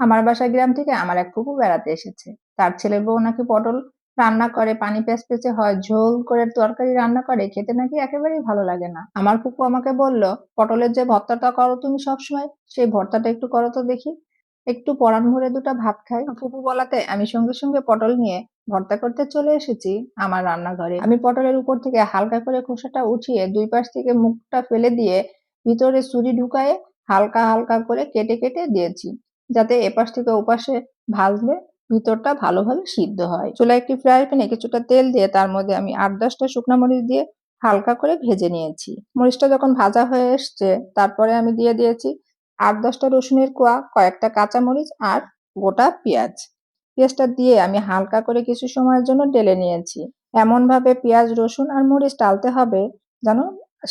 আমার বাসা গ্রাম থেকে আমার এক ফুপু বেড়াতে এসেছে। তার ছেলের বউ নাকি পটল রান্না করে, পানি পেঁচপেচে হয়, ঝোল করে, তরকারি রান্না করে, খেতে নাকি একেবারেই ভালো লাগে না। আমার ফুপু আমাকে বলল, পটলের যে ভর্তাটা করো তুমি সবসময়, সেই ভর্তাটা একটু করো তো দেখি। একটু পরান ভরে দুটো ভাত খাই। ফুপু বলাতে, আমি সঙ্গে সঙ্গে পটল নিয়ে ভর্তা করতে চলে এসেছি আমার রান্নাঘরে। আমি পটলের উপর থেকে হালকা করে খোসাটা উঠিয়ে দুই পাশ থেকে মুখটা ফেলে দিয়ে ভিতরে ছুরি ঢুকায়ে হালকা হালকা করে কেটে কেটে দিয়েছি। যাতে এপাশ থেকে ওপাশে ভাজলে ভিতরটা ভালোভাবে সিদ্ধ হয়। চুলায় একটি ফ্রাই প্যানে কিছুটা তেল দিয়ে তার মধ্যে আমি আট দশটা শুকনো মরিচ দিয়ে হালকা করে ভেজে নিয়েছি। মরিচটা যখন ভাজা হয়ে এসছে, তারপরে আমি দিয়ে দিয়েছি আট দশটা রসুনের কোয়া, কয়েকটা কাঁচা মরিচ আর গোটা পেঁয়াজ। পেঁয়াজটা দিয়ে আমি হালকা করে কিছু সময়ের জন্য ডেলে নিয়েছি। এমন ভাবে পেঁয়াজ, রসুন আর মরিচ টালতে হবে যেন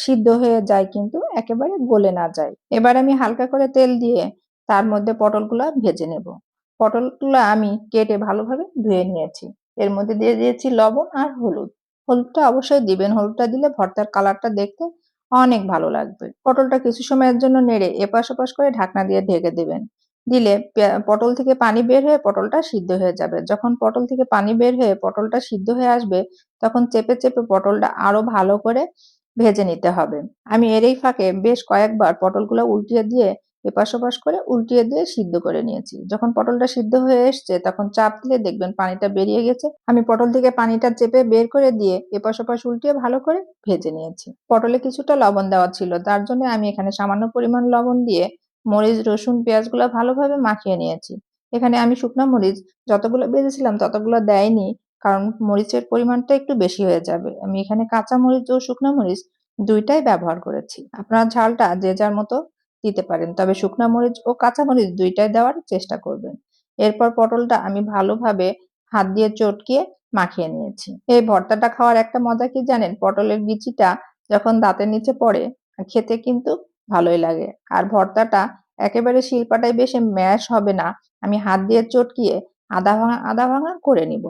সিদ্ধ হয়ে যায় কিন্তু একেবারে গলে না যায়। এবার আমি হালকা করে তেল দিয়ে তার মধ্যে পটলগুলো ভেজে নেব। পটলগুলো আমি কেটে ভালোভাবে ধুয়ে নিয়েছি। এর মধ্যে দিয়ে দিয়েছি লবণ আর হলুদ। হলুদটা অবশ্যই দিবেন। হলুদটা দিলে ভর্তার কালারটা দেখতে অনেক ভালো লাগবে। পটলটা কিছু সময়ের জন্য নেড়ে এপাশ ওপাশ করে ঢাকনা দিয়ে ঢেকে দেবেন। দিলে পটল থেকে পানি বের হয়ে পটলটা সিদ্ধ হয়ে যাবে। যখন পটল থেকে পানি বের হয়ে পটলটা সিদ্ধ হয়ে আসবে, তখন চেপে চেপে পটলটা আরও ভালো করে ভেজে নিতে হবে। আমি এর এই ফাঁকে বেশ কয়েকবার পটলগুলো উল্টিয়ে দিয়ে এপাশ ওপাশ করে উল্টিয়ে দিয়ে সিদ্ধ করে নিয়েছি। যখন পটলটা সিদ্ধ হয়ে এসছে, তখন চাপ দিলে দেখবেন পানিটা বেরিয়ে গেছে। আমি পটল থেকে পানিটা চেপে বের করে দিয়ে এপাশ ওপাশ উল্টিয়ে ভালো করে ভেজে নিয়েছি। পটলে কিছুটা লবণ দেওয়া ছিল, তার জন্য আমি এখানে সামান্য পরিমাণ লবণ দিয়ে মরিচ, রসুন, পেঁয়াজগুলো ভালোভাবে মাখিয়ে নিয়েছি। এখানে আমি শুকনো মরিচ যতগুলো বেজেছিলাম ততগুলো দেয়নি, কারণ মরিচের পরিমাণটা একটু বেশি হয়ে যাবে। আমি এখানে কাঁচা মরিচ ও শুকনো মরিচ দুইটাই ব্যবহার করেছি। আপনার ঝালটা যে যার মতো দিতে পারেন। তবে শুকনো মরিচ ও কাঁচা মরিচ দুইটাই দেওয়ার চেষ্টা করবেন। এরপর পটলটা আমি ভালোভাবে হাত দিয়ে চটকিয়ে মাখিয়ে নিয়েছি। এই ভর্তাটা খাওয়ার একটা মজা কি জানেন? পটলের বিচিটা যখন দাঁতের নিচে পড়ে, খেতে কিন্তু ভালোই লাগে। আর ভর্তাটা একেবারে শিল্পাটাই বেশি ম্যাশ হবে না। আমি হাত দিয়ে চটকিয়ে আদা ভাঙা আদা ভাঙা করে নিব।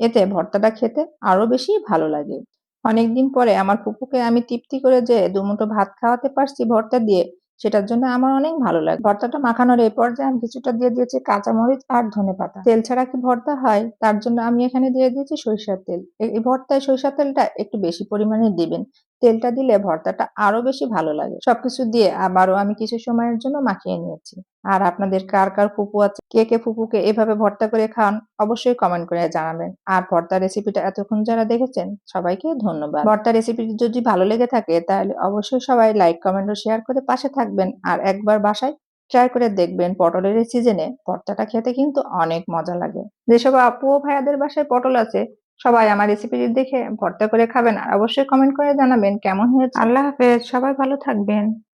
এতে ভর্তাটা খেতে আরও বেশি ভালো লাগে। অনেকদিন পরে আমার ফুপুকে আমি তৃপ্তি করে যে দুমুঠো ভাত খাওয়াতে পারছি ভর্তা দিয়ে সেটার জন্য আমার অনেক ভালো লাগে। ভর্তাটা মাখানোর এই পর্যায়ে আমি কিছুটা দিয়ে দিয়েছি কাঁচামরিচ আর ধনে পাতা। তেল ছাড়া কি ভর্তা হয়? তার জন্য আমি এখানে দিয়ে দিয়েছি সরিষার তেল। এই ভর্তায় সরিষার তেলটা একটু বেশি পরিমাণে দিবেন। তেলটা দিলে ভর্তাটা আরও বেশি ভালো লাগে। সবকিছু দিয়ে আবারও আমি কিছু সময়ের জন্য মাখিয়ে নিয়েছি। আর আপনাদের কার কার ফুপু আছে, কে কে ফুপুকে এভাবে ভর্তা করে খান, অবশ্যই কমেন্ট করে জানাবেন। আর ভর্তা রেসিপিটা এতক্ষণ যারা দেখেছেন, সবাইকে ধন্যবাদ। ভর্তা রেসিপিটি যদি ভালো লেগে থাকে, তাহলে অবশ্যই সবাই লাইক কমেন্ট ও শেয়ার করে পাশে থাকবেন। আর একবার বাসায় ট্রাই করে দেখবেন পটলের সিজনে ভর্তাটা খেতে কিন্তু অনেক মজা লাগে। যেসব আপু ও ভাইয়াদের বাসায় পটল আছে সবাই আমার রেসিপিটি দেখে ভর্তা করে খাবেন আর অবশ্যই কমেন্ট করে জানাবেন কেমন হয়েছে। আল্লাহ হাফেজ, সবাই ভালো থাকবেন।